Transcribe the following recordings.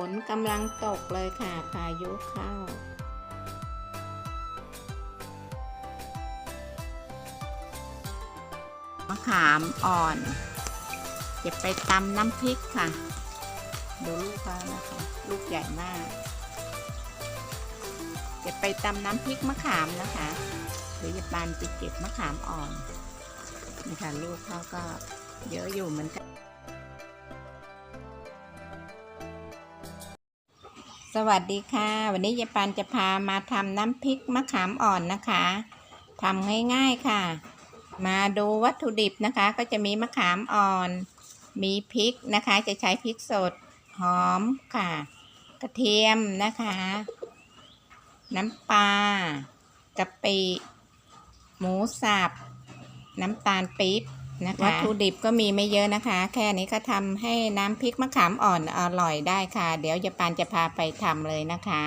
ฝนกำลังตกเลยค่ะ พายุเข้า มะขามอ่อนจะไปตำน้ำพริกค่ะ ดูลูกเขานะคะ ลูกใหญ่มากจะไปตำน้ำพริกมะขามนะคะหรือจะปานจะเก็บมะขามอ่อนนี่ค่ะลูกเขาก็เยอะอยู่เหมือนกัน สวัสดีค่ะ วันนี้ยายปานจะพามาทำน้ำพริกมะขามอ่อนนะคะทำง่ายๆค่ะ มาดูวัตถุดิบนะคะ ก็จะมีมะขามอ่อน มีพริกนะคะ จะใช้พริกสดหอมค่ะ กระเทียมนะคะ น้ำปลากะปิ หมูสับ น้ำตาลปี๊บ นะคะวัตถุดิบก็มีไม่เยอะนะคะ แค่นี้ก็ทำให้น้ำพริกมะขามอ่อนอร่อยได้ค่ะ เดี๋ยวยายปานจะพาไปทำเลยนะคะ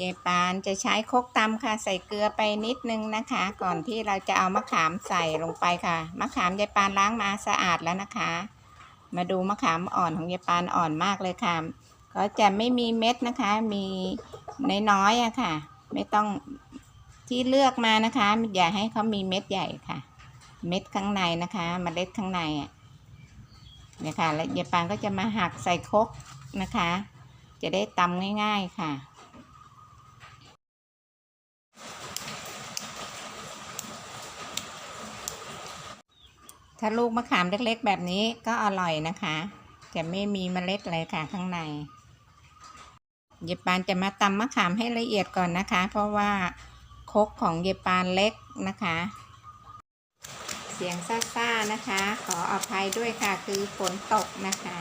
ยายปานจะใช้คกตำค่ะ ใส่เกลือไปนิดนึงนะคะ ก่อนที่เราจะเอามะขามใส่ลงไปค่ะ มะขามยายปานล้างมาสะอาดแล้วนะคะ มาดูมะขามอ่อนของยายปานอ่อนมากเลยค่ะ ก็จะไม่มีเม็ดนะคะ มีน้อยๆอะค่ะ ไม่ต้องที่เลือกมานะคะ อย่าให้เขามีเม็ดใหญ่ค่ะ เม็ดข้างในนะคะมเมล็ดข้างในเนี่ยค่ะ แล้วยายปานก็จะมาหักใส่คกนะคะ จะได้ตำง่าย ๆค่ะถ้าลูกมะขามเล็กๆ แบบนี้ก็อร่อยนะคะ จะไม่มีเมล็ดอะไรค่ะข้างในยายปานจะมาตำมะขามให้ละเอียดก่อนนะคะ เพราะว่าคกของยายปานเล็กนะคะ เสียงซ่าๆนะคะ ขออภัยด้วยค่ะคือฝนตกนะคะ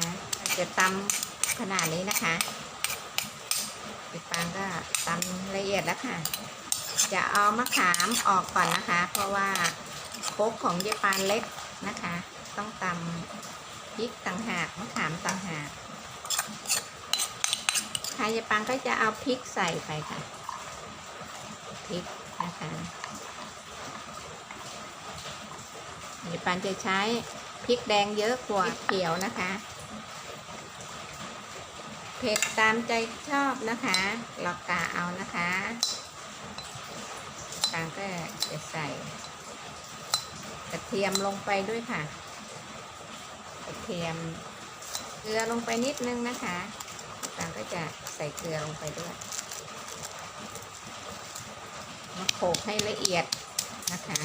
จะตำขนาดนี้นะคะยายปานก็ตำละเอียดแล้วค่ะ จะเอามะขามออกก่อนนะคะ เพราะว่าโคกของยายปานเล็กนะคะ ต้องตำพริกต่างหากมะขามต่างหากค่ะยายปานก็จะเอาพริกใส่ไปค่ะพริกนะคะ ยายปานจะใช้พริกแดงเยอะกว่าเขียวนะคะ เผ็ดตามใจชอบนะคะเรากะเอานะคะปานก็จะใส่กระเทียมลงไปด้วยค่ะ กระเทียมเกลือลงไปนิดนึงนะคะตามก็จะใส่เกลือลงไปด้วยมาโขลกให้ละเอียดนะคะ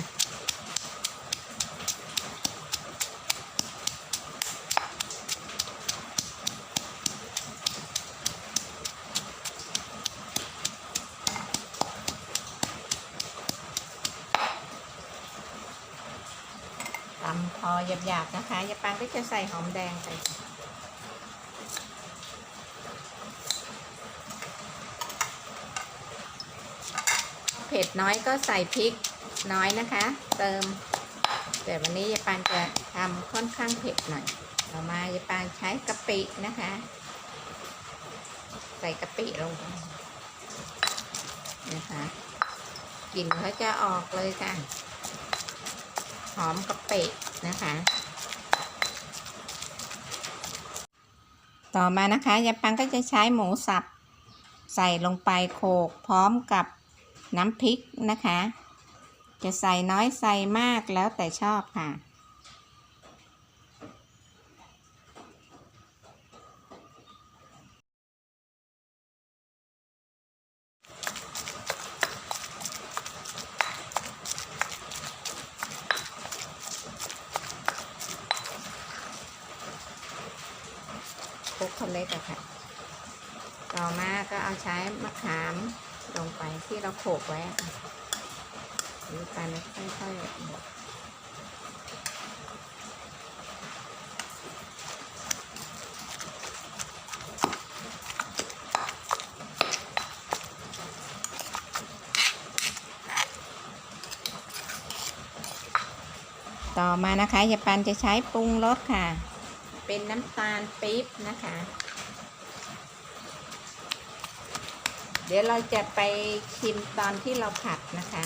ตำ พอหยาบๆนะคะยายปานก็จะใส่หอมแดงไปเผ็ดน้อยก็ใส่พริกน้อยนะคะ เติม แต่วันนี้ยายปานจะทำค่อนข้างเผ็ดหน่อยต่อมายายปานใช้กะปินะคะ ใส่กะปิลงไปนะคะกลิ่นเขาจะออกเลยค่ะ หอมกะปิ นะคะ ต่อมานะคะยายปังก็จะใช้หมูสับใส่ลงไปโขลกพร้อมกับน้ำพริกนะคะ จะใส่น้อยใส่มากแล้วแต่ชอบค่ะ ค ลุกคนเล็กอะค่ะ ต่อมาก็เอาใช้มะขามลงไปที่เราโขลกไว้อะค่ะหรือการค่อยๆต่อมานะคะยายปันจะใช้ปรุงรสค่ะ เป็นน้ำตาลปี๊บนะคะ เดี๋ยวเราจะไปชิมตอนที่เราผัดนะคะ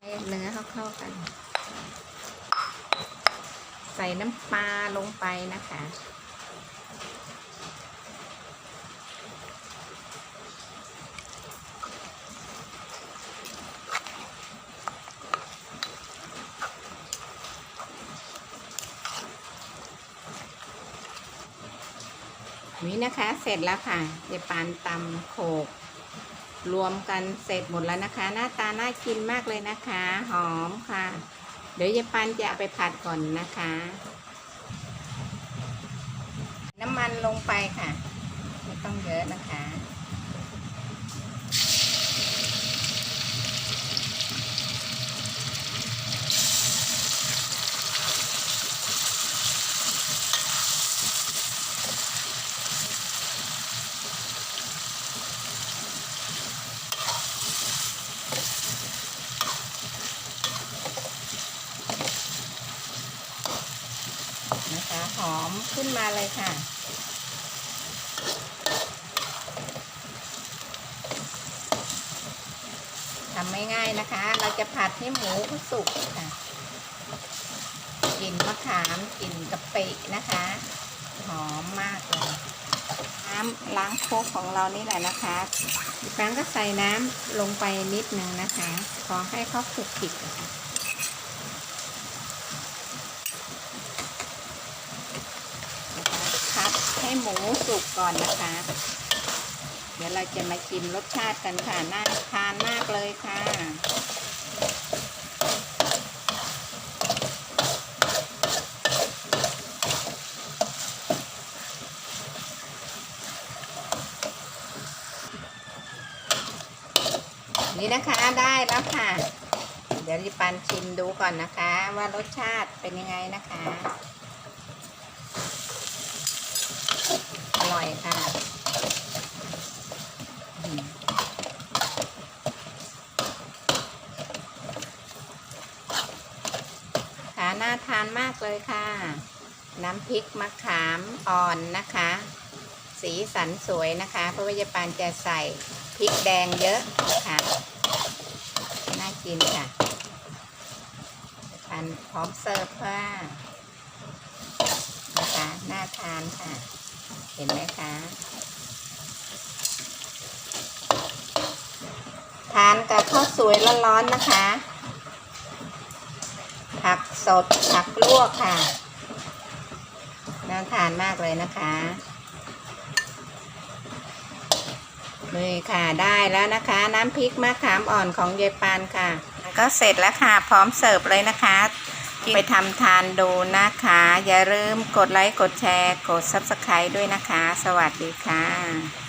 ให้เนื้อเข้าๆกัน ใส่ส่น้ำปลาลงไปนะคะ นี้นะคะ เสร็จแล้วค่ะเจปานตำโขกรวมกันเสร็จหมดแล้วนะคะ หน้าตาน่ากินมากเลยนะคะ หอมค่ะ เดี๋ยวเจปานจะเอาไปผัดก่อนนะคะ น้ำมันลงไปค่ะ ไม่ต้องเยอะนะคะหอม ขึ้นมาเลยค่ะ ทำไม่ง่ายนะคะ เราจะผัดให้หมูเขาสุกค่ะกลิ่นมะขามกลิ่นกะปินะคะ หอมมากเลย น้ำล้างโคกของเรานี่แหละนะคะอีกครั้งก็ใส่น้ำลงไปนิดนึงนะคะ ขอให้เขาคลุกคลิกนะคะ นะคะพัดให้หมูสุกก่อนนะคะ เดี๋ยวเราจะมาชิมรสชาติกันค่ะ น่าทานมากเลยค่ะ นี่นะคะได้แล้วค่ะ เดี๋ยวริปันชิมดูก่อนนะคะ ว่ารสชาติเป็นยังไงนะคะ ร่อยค่ะค่ะน่าทานมากเลยค่ะ น้ำพริกมะขามอ่อนนะคะ สีสันสวยนะคะ เพราะว่าจะปานจะใส่พริกแดงเยอะนะคะน่ากินค่ะทานพร้อมเสิร์ฟค่ะนะคะน่าทานค่ะ เห็นไหมคะ ทานกับข้าวสวยร้อนๆนะคะ ผักสดผักลวกค่ะ น่าทานมากเลยนะคะนี่ค่ะได้แล้วนะคะ น้ำพริกมะขามอ่อนของยายปานค่ะ ก็เสร็จแล้วค่ะ พร้อมเสิร์ฟเลยนะคะ ไปทำทานดูนะคะ อย่าลืมกดไลค์ กดแชร์ กด Subscribe ด้วยนะคะ สวัสดีค่ะ